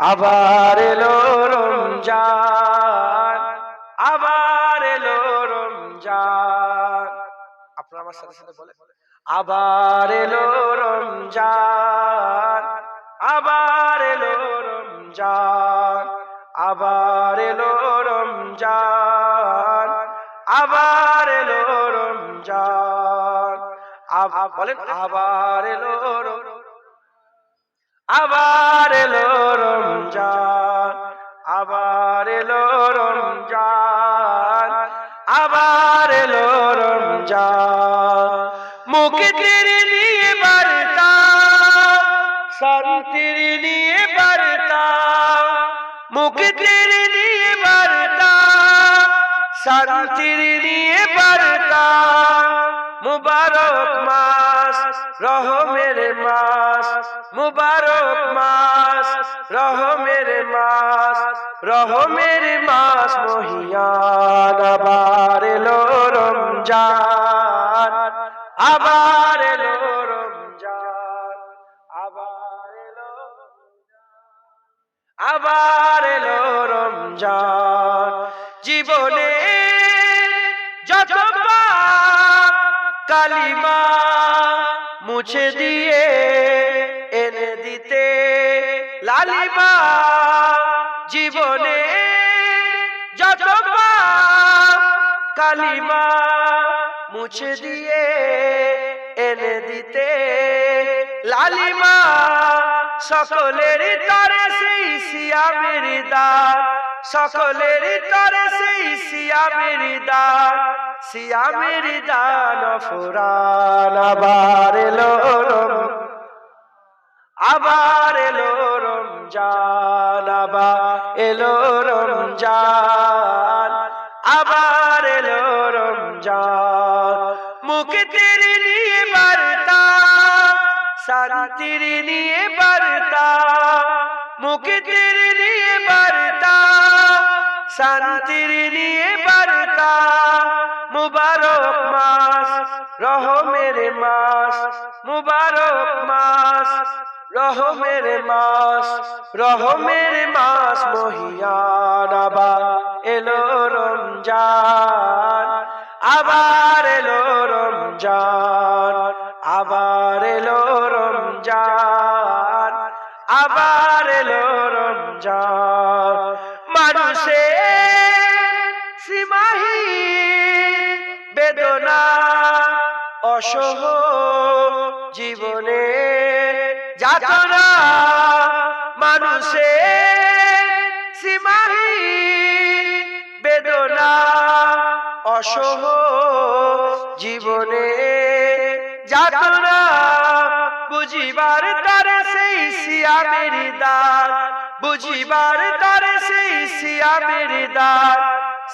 আবার এলো রমজান, আবার এলো রমজান। আপনারা আমার সাথে সাথে বলে আবার এলো রমজান, আবার এলো রমজান, আবার এলো রমজান, আবার এলো রমজান। বলেন, আবার এলো রমজান। আবার এলো রমজান, আবার এলো রমজান, আবার এলো রমজান। মুক্তির নিয়ে বার্তা শান্তির নিয়ে বার্তা মুক্তির নিয়ে বার্তা শান্তির নিয়ে বার্তা মুবারক মাস, রহমের মাস মুবারক মাস, রহমের মাস রহমের মাস, মহিয়ান আবার এলো রমজান, আবার এলো রমজান, আবার এলো আবার এলো রমজান। জীবনে যত কালিমা মুছে দিয়ে এনে দিতে লালিমা জীবনে যত কালিমা মুছে দিয়ে এনে দিতে লালিমা সকলের তরে সেই সিয়ামের দান, সকলের তরে সেই সিয়ামের দান সিয়ামের দান ফুরান আবার আবার এলো রমজান, আবার এলো রমজান, আবার এলো রমজান। মুখে মুক্তির নিয়ে বার্তা শান্তির নিয়ে বার্তা মুক্তির নিয়ে বার্তা শান্তির নিয়ে বার্তা। মুবারক মাস, রহমের মাস, মুবারক মাস রহমের মাস রহমের মাস মহিয়ান আবার এলো রমজান, আবার এলো রমজান, আবার এলো রমজান, আবার এলো রমজান। মানুষের সীমাহীন বেদনা, অসহ জীবনে যাতনা মানুষের সীমাহীন বেদনা, অসহ জীবনে যাতনা, বুঝিবার তারে সেই সিয়ামের দান বুঝিবার তারে সেই সিয়ামের দান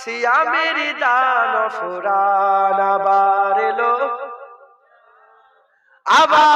সিয়ামের দান ফুরান আবার এলো। আবার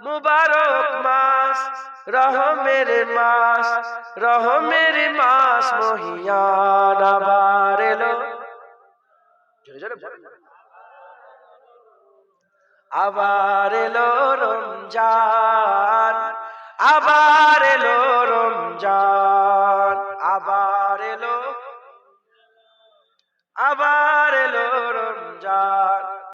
মুবারক মাস, রহমের মাস রহমের মাস, মহিয়ান আবার আবার এলো রমজান, আবার এলো রমজান, আবার এলো, আবার